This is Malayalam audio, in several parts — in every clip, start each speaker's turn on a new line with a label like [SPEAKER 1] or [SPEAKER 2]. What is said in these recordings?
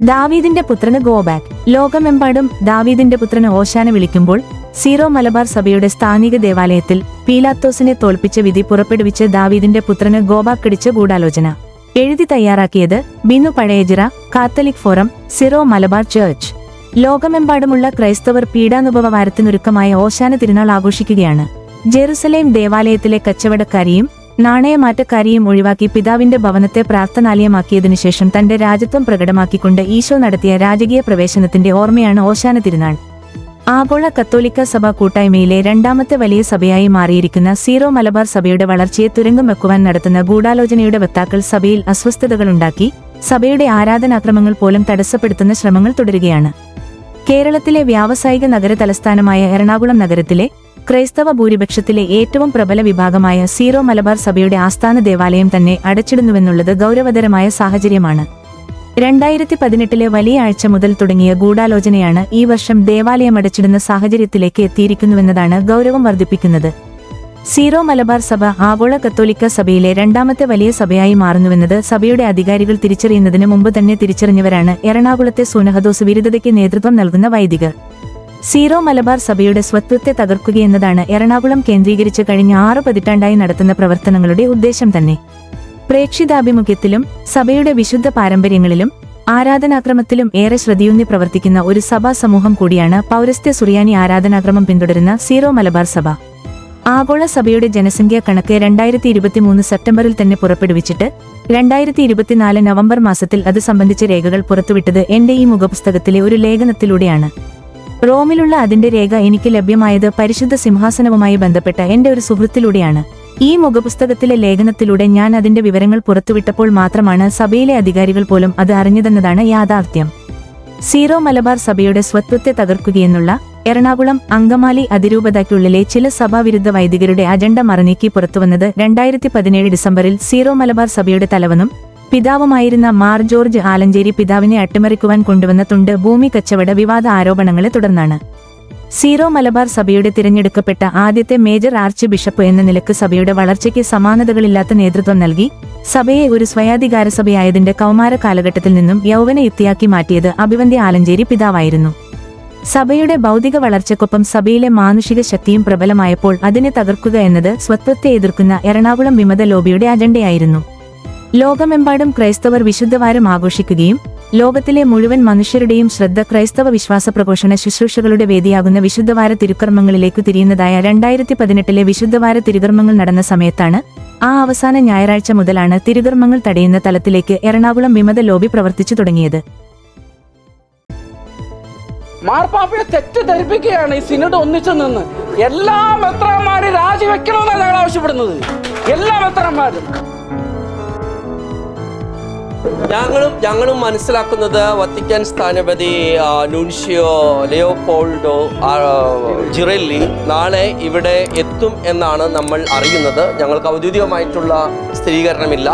[SPEAKER 1] ദാവീദിന്റെ പുത്രന് ഗോ ബാക്ക് ലോകമെമ്പാടും ദാവീദിന്റെ പുത്രന് ഓശാന വിളിക്കുമ്പോൾ സീറോ മലബാർ സഭയുടെ സ്ഥാനിക ദേവാലയത്തിൽ പീലാത്തോസിനെ തോൽപ്പിച്ച വിധി പുറപ്പെടുവിച്ച് ദാവീദിന്റെ പുത്രന് ഗോബാക്കടിച്ച് ഗൂഢാലോചന. എഴുതി തയ്യാറാക്കിയത് Binu പഴയജിറ Catholic forum Syro Malabar church. ലോകമെമ്പാടുമുള്ള ക്രൈസ്തവർ പീഡാനുഭവ വാരത്തിനൊരുക്കമായ ഓശാന തിരുനാൾ ആഘോഷിക്കുകയാണ്. ജെറുസലേം ദേവാലയത്തിലെ കച്ചവടക്കാരിയും നാണയമാറ്റക്കാരിയും ഒഴിവാക്കി പിതാവിന്റെ ഭവനത്തെ പ്രാർത്ഥനാലയമാക്കിയതിനു ശേഷം തന്റെ രാജ്യത്വം പ്രകടമാക്കിക്കൊണ്ട് ഈശോ നടത്തിയ രാജകീയ പ്രവേശനത്തിന്റെ ഓർമ്മയാണ് ഓശാന തിരുനാൾ. ആഗോള കത്തോലിക്ക സഭ കൂട്ടായ്മയിലെ രണ്ടാമത്തെ വലിയ സഭയായി മാറിയിരിക്കുന്ന സീറോ മലബാർ സഭയുടെ വളർച്ചയെ തുരങ്കം വെക്കുവാൻ നടത്തുന്ന ഗൂഢാലോചനയുടെ വക്താക്കൾ സഭയിൽ അസ്വസ്ഥതകളുണ്ടാക്കി സഭയുടെ ആരാധനാക്രമങ്ങൾ പോലും തടസ്സപ്പെടുത്തുന്ന ശ്രമങ്ങൾ തുടരുകയാണ്. കേരളത്തിലെ വ്യാവസായിക നഗര തലസ്ഥാനമായ എറണാകുളം നഗരത്തിലെ ക്രൈസ്തവ ഭൂരിപക്ഷത്തിലെ ഏറ്റവും പ്രബല വിഭാഗമായ സീറോ മലബാർ സഭയുടെ ആസ്ഥാന ദേവാലയം തന്നെ അടച്ചിടുന്നുവെന്നുള്ളത് ഗൗരവതരമായ സാഹചര്യമാണ്. രണ്ടായിരത്തി പതിനെട്ടിലെ വലിയ ആഴ്ച മുതൽ തുടങ്ങിയ ഗൂഢാലോചനയാണ് ഈ വർഷം ദേവാലയം അടച്ചിടുന്ന സാഹചര്യത്തിലേക്ക് എത്തിയിരിക്കുന്നുവെന്നതാണ് ഗൗരവം വർദ്ധിപ്പിക്കുന്നത്. സീറോ മലബാർ സഭ ആഗോള കത്തോലിക്ക സഭയിലെ രണ്ടാമത്തെ വലിയ സഭയായി മാറുന്നുവെന്നത് സഭയുടെ അധികാരികൾ തിരിച്ചറിയുന്നതിന് മുമ്പ് തന്നെ തിരിച്ചറിഞ്ഞവരാണ് എറണാകുളത്തെ സൂനഹദോസ് വിരുദ്ധതയ്ക്ക് നേതൃത്വം നൽകുന്ന വൈദികർ. സീറോ മലബാർ സഭയുടെ സ്വത്വത്തെ തകർക്കുകയെന്നതാണ് എറണാകുളം കേന്ദ്രീകരിച്ച് കഴിഞ്ഞ ആറ് പതിറ്റാണ്ടായി നടത്തുന്ന പ്രവർത്തനങ്ങളുടെ ഉദ്ദേശം തന്നെ. പ്രേക്ഷിതാഭിമുഖ്യത്തിലും സഭയുടെ വിശുദ്ധ പാരമ്പര്യങ്ങളിലും ആരാധനാക്രമത്തിലും ഏറെ ശ്രദ്ധയൂന്നി പ്രവർത്തിക്കുന്ന ഒരു സഭാ സമൂഹം കൂടിയാണ് പൗരസ്ത്യ സുറിയാനി ആരാധനാക്രമം പിന്തുടരുന്ന സീറോ മലബാർ സഭ. ആഗോള സഭയുടെ ജനസംഖ്യ കണക്ക് രണ്ടായിരത്തി ഇരുപത്തിമൂന്ന് സെപ്റ്റംബറിൽ തന്നെ പുറപ്പെടുവിച്ചിട്ട് രണ്ടായിരത്തി ഇരുപത്തിനാല് നവംബർ മാസത്തിൽ അത് സംബന്ധിച്ച രേഖകൾ പുറത്തുവിട്ടത് എന്റെ ഈ മുഖപുസ്തകത്തിലെ ഒരു ലേഖനത്തിലൂടെയാണ്. റോമിലുള്ള അതിന്റെ രേഖ എനിക്ക് ലഭ്യമായത് പരിശുദ്ധ സിംഹാസനവുമായി ബന്ധപ്പെട്ട എന്റെ ഒരു സുഹൃത്തിലൂടെയാണ്. ഈ മുഖപുസ്തകത്തിലെ ലേഖനത്തിലൂടെ ഞാൻ അതിന്റെ വിവരങ്ങൾ പുറത്തുവിട്ടപ്പോൾ മാത്രമാണ് സഭയിലെ അധികാരികൾ പോലും അത് അറിഞ്ഞതെന്നതാണ് യാഥാർത്ഥ്യം. സീറോ മലബാർ സഭയുടെ സ്വത്വത്തെ തകർക്കുകയെന്നുള്ള എറണാകുളം അങ്കമാലി അതിരൂപതയ്ക്കുള്ളിലെ ചില സഭാവിരുദ്ധ വൈദികരുടെ അജണ്ട മറനീക്കി പുറത്തുവന്നത് രണ്ടായിരത്തി പതിനേഴ് ഡിസംബറിൽ സീറോ മലബാർ സഭയുടെ തലവനും പിതാവുമായിരുന്ന മാർ ജോർജ് ആലഞ്ചേരി പിതാവിനെ അട്ടിമറിക്കുവാൻ കൊണ്ടുവന്ന തുണ്ട് ഭൂമി കച്ചവട വിവാദ ആരോപണങ്ങളെ തുടർന്നാണ്. സീറോ മലബാർ സഭയുടെ തിരഞ്ഞെടുക്കപ്പെട്ട ആദ്യത്തെ മേജർ ആർച്ച് ബിഷപ്പ് എന്ന നിലയ്ക്ക് സഭയുടെ വളർച്ചയ്ക്ക് സമാനതകളില്ലാത്ത നേതൃത്വം നൽകി സഭയെ ഒരു സ്വയാധികാര സഭയായതിന്റെ കൗമാര കാലഘട്ടത്തിൽ നിന്നും യൗവനയുക്തിയാക്കി മാറ്റിയത് അഭിവന്ദ്യ ആലഞ്ചേരി പിതാവായിരുന്നു. സഭയുടെ ഭൗതിക വളർച്ചയ്ക്കൊപ്പം സഭയിലെ മാനുഷിക ശക്തിയും പ്രബലമായപ്പോൾ അതിനെ തകർക്കുക എന്നത് സ്വത്വത്തെ എതിർക്കുന്ന എറണാകുളം വിമത ലോബിയുടെ അജണ്ടയായിരുന്നു. ലോകമെമ്പാടും ക്രൈസ്തവർ വിശുദ്ധവാരം ആഘോഷിക്കുകയും ലോകത്തിലെ മുഴുവൻ മനുഷ്യരുടെയും ശ്രദ്ധ ക്രൈസ്തവ വിശ്വാസ പ്രഘോഷണ ശുശ്രൂഷകളുടെ വേദിയാകുന്ന വിശുദ്ധവാര തിരുക്കർമ്മങ്ങളിലേക്ക് തിരിയുന്നതായ രണ്ടായിരത്തി പതിനെട്ടിലെ വിശുദ്ധവാര തിരുകർമ്മങ്ങൾ നടന്ന സമയത്താണ് ആ അവസാന ഞായറാഴ്ച മുതലാണ് തിരുകർമ്മങ്ങൾ തടയുന്ന തലത്തിലേക്ക് എറണാകുളം വിമത ലോബി പ്രവർത്തിച്ചു തുടങ്ങിയത്.
[SPEAKER 2] മാർപ്പാപ്പയെ തെറ്റിദ്ധരിപ്പിക്കുകയാണ് ഈ സിനഡ് ഒന്നിച്ചു നിന്ന്. എല്ലാ മെത്രാന്മാരും രാജിവെക്കണമെന്നാണ് ഞങ്ങൾ ആവശ്യപ്പെടുന്നത്. എല്ലാ മെത്രാന്മാരും.
[SPEAKER 3] ഞങ്ങളും ഞങ്ങളും മനസ്സിലാക്കുന്നത് വത്തിക്കാൻ സ്ഥാനപതി നുൻഷിയോ ലിയോപോൾഡോ ജിറെല്ലി നാളെ ഇവിടെ എത്തും എന്നാണ് നമ്മൾ അറിയുന്നത്. ഞങ്ങൾക്ക് ഔദ്യോഗികമായിട്ടുള്ള സ്ഥിരീകരണമില്ല.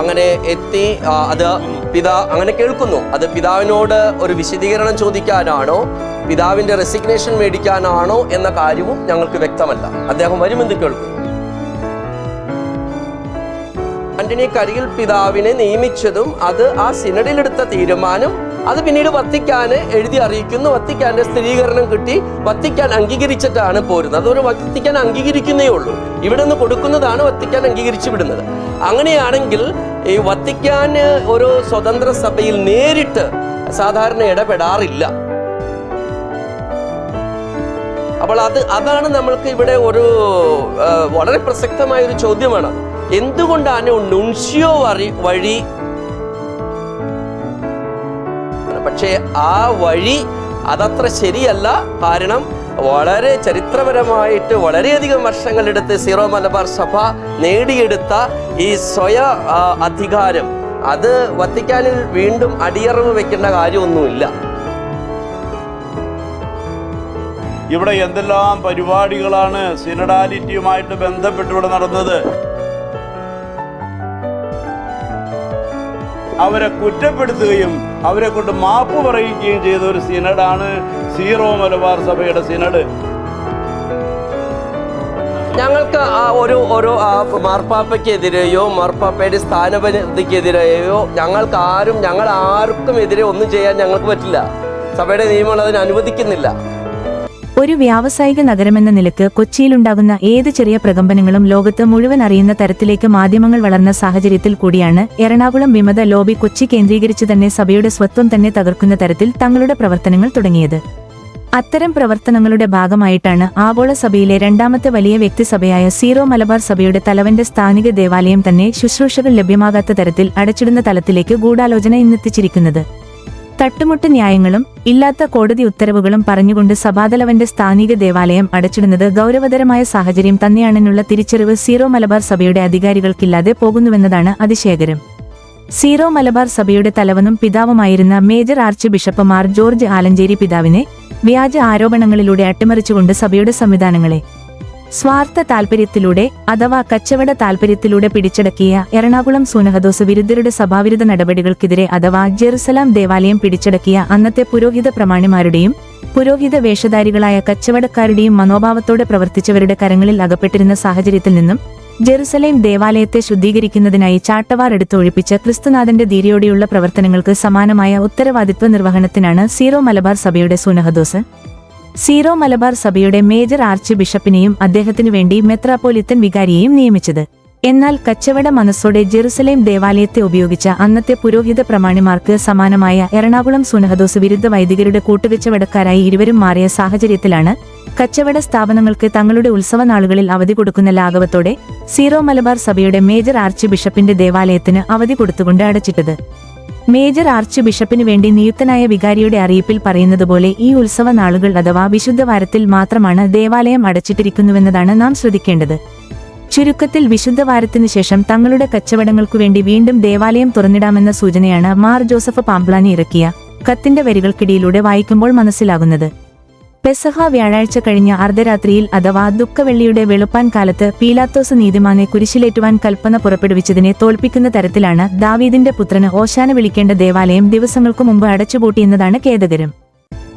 [SPEAKER 3] അങ്ങനെ എത്തി അത് പിതാ അങ്ങനെ കേൾക്കുന്നു. അത് പിതാവിനോട് ഒരു വിശദീകരണം ചോദിക്കാനാണോ പിതാവിന്റെ റെസിഗ്നേഷൻ മേടിക്കാനാണോ എന്ന കാര്യവും ഞങ്ങൾക്ക് വ്യക്തമല്ല. അദ്ദേഹം വരുമെന്ന് കേൾക്കുന്നു. ആന്റണി കരിയിൽ പിതാവിനെ നിയമിച്ചതും അത് ആ സിനഡിലെടുത്ത തീരുമാനം. അത് പിന്നീട് വത്തിക്കാന് എഴുതി അറിയിക്കുന്നു. വത്തിക്കാന്റെ സ്ഥിരീകരണം കിട്ടി. വത്തിക്കാൻ അംഗീകരിച്ചിട്ടാണ് പോരുന്നത്. അതൊരു വത്തിക്കാൻ അംഗീകരിക്കുന്നേ ഉള്ളൂ. ഇവിടെ നിന്ന് കൊടുക്കുന്നതാണ് വത്തിക്കാൻ അംഗീകരിച്ചു വിടുന്നത്. അങ്ങനെയാണെങ്കിൽ ഈ വത്തിക്കാന് ഒരു സ്വതന്ത്ര സഭയിൽ നേരിട്ട് സാധാരണ ഇടപെടാറില്ല. അപ്പോൾ അത് അതാണ് നമ്മൾക്ക് ഇവിടെ ഒരു വളരെ പ്രസക്തമായ ഒരു ചോദ്യമാണ്. എന്തുകൊണ്ടാണ് നുൺഷിയോ വഴി വഴി പക്ഷേ ആ വഴി അതത്ര ശരിയല്ല. കാരണം വളരെ ചരിത്രപരമായിട്ട് വളരെയധികം വർഷങ്ങളെടുത്ത് സീറോ മലബാർ സഭ നേടിയെടുത്ത ഈ സ്വയ അധികാരം. അത് വത്തിക്കാനിൽ വീണ്ടും അടിയറവ് വെക്കേണ്ട കാര്യമൊന്നുമില്ല.
[SPEAKER 4] ഇവിടെ എന്തെല്ലാം പരിപാടികളാണ് സിനഡാലിറ്റിയുമായിട്ട് ബന്ധപ്പെട്ട് ഇവിടെ നടന്നത്? അവരെ കുറ്റപ്പെടുത്തുകയും അവരെ കൊണ്ട് മാപ്പ് പറയിക്കുകയും ചെയ്ത ഒരു സിനഡാണ് സീറോ മലബാർ സഭയുടെ സിനഡ്.
[SPEAKER 3] ഞങ്ങൾക്ക് ആ ഒരു ഒരു മാർപ്പാപ്പയ്ക്കെതിരെയോ മാർപ്പാപ്പയുടെ സ്ഥാനപതിക്കെതിരെയോ ഞങ്ങൾക്ക് ആരും ഞങ്ങൾ ആർക്കും എതിരെ ഒന്നും ചെയ്യാൻ ഞങ്ങൾക്ക് പറ്റില്ല. സഭയുടെ നിയമങ്ങൾ അതിന് അനുവദിക്കുന്നില്ല.
[SPEAKER 1] ഒരു വ്യാവസായിക നഗരമെന്ന നിലയ്ക്ക് കൊച്ചിയിലുണ്ടാകുന്ന ഏത് ചെറിയ പ്രകമ്പനങ്ങളും ലോകത്ത് മുഴുവൻ അറിയുന്ന തരത്തിലേക്ക് മാധ്യമങ്ങൾ വളർന്ന സാഹചര്യത്തിൽ കൂടിയാണ് എറണാകുളം വിമത ലോബി കൊച്ചി കേന്ദ്രീകരിച്ച് തന്നെ സഭയുടെ സ്വത്വം തന്നെ തകർക്കുന്ന തരത്തിൽ തങ്ങളുടെ പ്രവർത്തനങ്ങൾ തുടങ്ങിയത്. അത്തരം പ്രവർത്തനങ്ങളുടെ ഭാഗമായിട്ടാണ് ആഗോള സഭയിലെ രണ്ടാമത്തെ വലിയ വ്യക്തിസഭയായ സീറോ മലബാർ സഭയുടെ തലവന്റെ സ്ഥാനിക ദേവാലയം തന്നെ ശുശ്രൂഷകൾ ലഭ്യമാകാത്ത തരത്തിൽ അടച്ചിടുന്ന തലത്തിലേക്ക് ഗൂഢാലോചന ഇന്നെത്തിച്ചിരിക്കുന്നത്. തട്ടുമുട്ട് ന്യായങ്ങളും ഇല്ലാത്ത കോടതി ഉത്തരവുകളും പറഞ്ഞുകൊണ്ട് സഭാതലവന്റെ സ്ഥാനിക ദേവാലയം അടച്ചിടുന്നത് ഗൗരവതരമായ സാഹചര്യം തന്നെയാണെന്നുള്ള തിരിച്ചറിവ് സീറോ മലബാർ സഭയുടെ അധികാരികൾക്കില്ലാതെ പോകുന്നുവെന്നതാണ് അതിശയകരം. സീറോ മലബാർ സഭയുടെ തലവനും പിതാവുമായിരുന്ന major archbishop Mar George Alencherry പിതാവിനെ വ്യാജ ആരോപണങ്ങളിലൂടെ അട്ടിമറിച്ചുകൊണ്ട് സഭയുടെ സംവിധാനങ്ങളെ സ്വാർത്ഥ താൽപര്യത്തിലൂടെ അഥവാ കച്ചവട താൽപര്യത്തിലൂടെ പിടിച്ചടക്കിയ എറണാകുളം സൂനഹദോസ് വിരുദ്ധരുടെ സഭാവിരുദ്ധ നടപടികൾക്കെതിരെ അഥവാ ജെറുസലാം ദേവാലയം പിടിച്ചടക്കിയ അന്നത്തെ പുരോഹിത പ്രമാണിമാരുടെയും പുരോഹിത വേഷധാരികളായ കച്ചവടക്കാരുടെയും മനോഭാവത്തോടെ പ്രവർത്തിച്ചവരുടെ കരങ്ങളിൽ അകപ്പെട്ടിരുന്ന സാഹചര്യത്തിൽ നിന്നും ജെറുസലേം ദേവാലയത്തെ ശുദ്ധീകരിക്കുന്നതിനായി ചാട്ടവാർ എടുത്ത് ഒഴിപ്പിച്ച ക്രിസ്തുനാഥന്റെ ധീരയോടെയുള്ള പ്രവർത്തനങ്ങൾക്ക് സമാനമായ ഉത്തരവാദിത്വ നിർവഹണത്തിനാണ് സീറോ മലബാർ സഭയുടെ സുനഹദോസ് സീറോ മലബാർ സഭയുടെ മേജർ ആർച്ച് ബിഷപ്പിനെയും അദ്ദേഹത്തിനു വേണ്ടി മെത്രാപ്പോലിത്തൻ വികാരിയെയും നിയമിച്ചത്. എന്നാൽ കച്ചവട മനസ്സോടെ ജെറുസലേം ദേവാലയത്തെ ഉപയോഗിച്ച അന്നത്തെ പുരോഹിത പ്രമാണിമാർക്ക് സമാനമായ എറണാകുളം സുനഹദോസ് വിരുദ്ധ വൈദികരുടെ കൂട്ടുകച്ചവടക്കാരായി ഇരുവരും മാറിയ സാഹചര്യത്തിലാണ് കച്ചവട സ്ഥാപനങ്ങൾക്ക് തങ്ങളുടെ ഉത്സവ നാളുകളിൽ അവധി കൊടുക്കുന്ന ലാഘവത്തോടെ സീറോ മലബാർ സഭയുടെ മേജർ ആർച്ച് ബിഷപ്പിന്റെ ദേവാലയത്തിന് അവധി കൊടുത്തുകൊണ്ട് അടച്ചിട്ടത്. മേജർ ആർച്ച് ബിഷപ്പിന് വേണ്ടി നിയുക്തനായ വികാരിയുടെ അറിയിപ്പിൽ പറയുന്നത് പോലെ ഈ ഉത്സവ നാളുകൾ അഥവാ വിശുദ്ധ വാരത്തിൽ മാത്രമാണ് ദേവാലയം അടച്ചിട്ടിരിക്കുന്നുവെന്നതാണ് നാം ശ്രദ്ധിക്കേണ്ടത്. ചുരുക്കത്തിൽ വിശുദ്ധ വാരത്തിനു ശേഷം തങ്ങളുടെ കച്ചവടങ്ങൾക്കു വേണ്ടി വീണ്ടും ദേവാലയം തുറന്നിടാമെന്ന സൂചനയാണ് മാർ ജോസഫ് പാംപ്ലാനി ഇറക്കിയ കത്തിന്റെ വരികൾക്കിടയിലൂടെ വായിക്കുമ്പോൾ മനസ്സിലാകുന്നത്. പെസഹ വ്യാഴാഴ്ച കഴിഞ്ഞ അർദ്ധരാത്രിയിൽ അഥവാ ദുഃഖവെള്ളിയുടെ വെളുപ്പാൻ കാലത്ത് പീലാത്തോസ് നീതിമാനെ കുരിശിലേറ്റുവാൻ കൽപ്പന പുറപ്പെടുവിച്ചതിനെ തോൽപ്പിക്കുന്ന തരത്തിലാണ് ദാവീദിന്റെ പുത്രന് ഓശാന വിളിക്കേണ്ട ദേവാലയം ദിവസങ്ങൾക്കു മുമ്പ് അടച്ചുപൂട്ടിയെന്നതാണ് ഖേദകരം.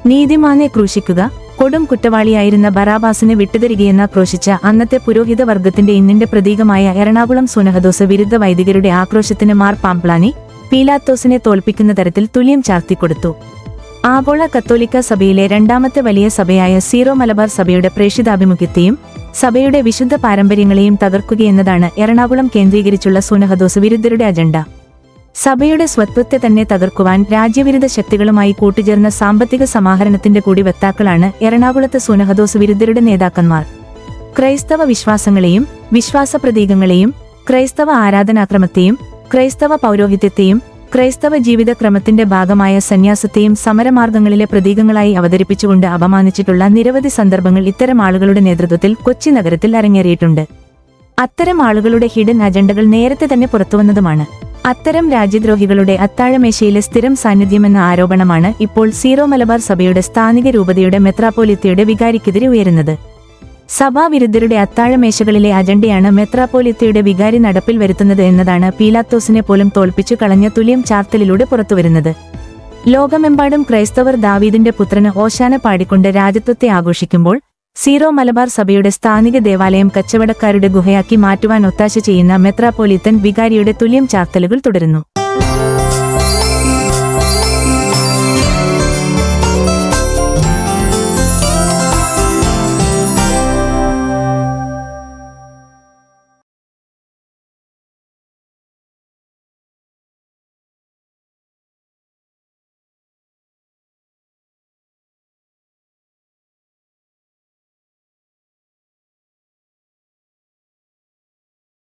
[SPEAKER 1] നീതിമാനെ ക്രൂശിക്കുക കൊടും കുറ്റവാളിയായിരുന്ന ബറാബാസിനെ വിട്ടുതരികയെന്ന ക്രോശിച്ച അന്നത്തെ പുരോഹിത വർഗത്തിന്റെ ഇന്നിന്റെ പ്രതീകമായ എറണാകുളം സുനഹദോസ് വിരുദ്ധ വൈദികരുടെ ആക്രോശത്തിന് മാർ പാംപ്ലാനി പീലാത്തോസിനെ തോൽപ്പിക്കുന്ന തരത്തിൽ തുല്യം ചാർത്തിക്കൊടുത്തു. ആഗോള കത്തോലിക്ക സഭയിലെ രണ്ടാമത്തെ വലിയ സഭയായ സീറോ മലബാർ സഭയുടെ പ്രേഷിതാഭിമുഖ്യത്തെയും സഭയുടെ വിശുദ്ധ പാരമ്പര്യങ്ങളെയും തകർക്കുകയെന്നതാണ് എറണാകുളം കേന്ദ്രീകരിച്ചുള്ള സുനഹദോസ് വിരുദ്ധരുടെ അജണ്ട. സഭയുടെ സ്വത്വത്തെ തന്നെ തകർക്കുവാൻ രാജ്യവിരുദ്ധ ശക്തികളുമായി കൂട്ടുചേർന്ന സാമ്പത്തിക സമാഹരണത്തിന്റെ കൂടി വക്താക്കളാണ് എറണാകുളത്ത് സുനഹദോസ് വിരുദ്ധരുടെ നേതാക്കന്മാർ. ക്രൈസ്തവ വിശ്വാസങ്ങളെയും വിശ്വാസ പ്രതീകങ്ങളെയും ക്രൈസ്തവ ആരാധനാക്രമത്തെയും ക്രൈസ്തവ പൗരോഹിത്യത്തെയും ക്രൈസ്തവ ജീവിതക്രമത്തിന്റെ ഭാഗമായ സന്യാസത്തെയും സമരമാർഗങ്ങളിലെ പ്രതീകങ്ങളായി അവതരിപ്പിച്ചുകൊണ്ട് അപമാനിച്ചിട്ടുള്ള നിരവധി സന്ദർഭങ്ങൾ ഇത്തരം ആളുകളുടെ നേതൃത്വത്തിൽ കൊച്ചി നഗരത്തിൽ അരങ്ങേറിയിട്ടുണ്ട്. അത്തരം ആളുകളുടെ ഹിഡൻ അജണ്ടകൾ നേരത്തെ തന്നെ പുറത്തുവന്നതുമാണ്. അത്തരം രാജ്യദ്രോഹികളുടെ അത്താഴമേശയിലെ സ്ഥിരം സാന്നിധ്യമെന്ന ആരോപണമാണ് ഇപ്പോൾ സീറോ മലബാർ സഭയുടെ സ്ഥാനിക രൂപതയുടെ മെത്രാപ്പോലിത്തയുടെ വികാരിക്കെതിരെ ഉയരുന്നത്. സഭാവിരുദ്ധരുടെ അത്താഴമേശകളിലെ അജണ്ടയാണ് മെത്രാപ്പോലിത്തയുടെ വികാരി നടപ്പിൽ വരുത്തുന്നത് എന്നതാണ് പീലാത്തോസിനെ പോലും തോൽപ്പിച്ചു കളഞ്ഞ തുല്യം ചാർത്തലിലൂടെ പുറത്തുവരുന്നത്. ലോകമെമ്പാടും ക്രൈസ്തവർ ദാവീദിന്റെ പുത്രന് ഓശാന പാടിക്കൊണ്ട് രാജ്യത്വത്തെ ആഘോഷിക്കുമ്പോൾ സീറോ മലബാർ സഭയുടെ സ്ഥാനിക ദേവാലയം കച്ചവടക്കാരുടെ ഗുഹയാക്കി മാറ്റുവാൻ ഒത്താശ ചെയ്യുന്ന മെത്രാപ്പോലിത്തൻ വികാരിയുടെ തുല്യം ചാർത്തലുകൾ തുടരുന്നു.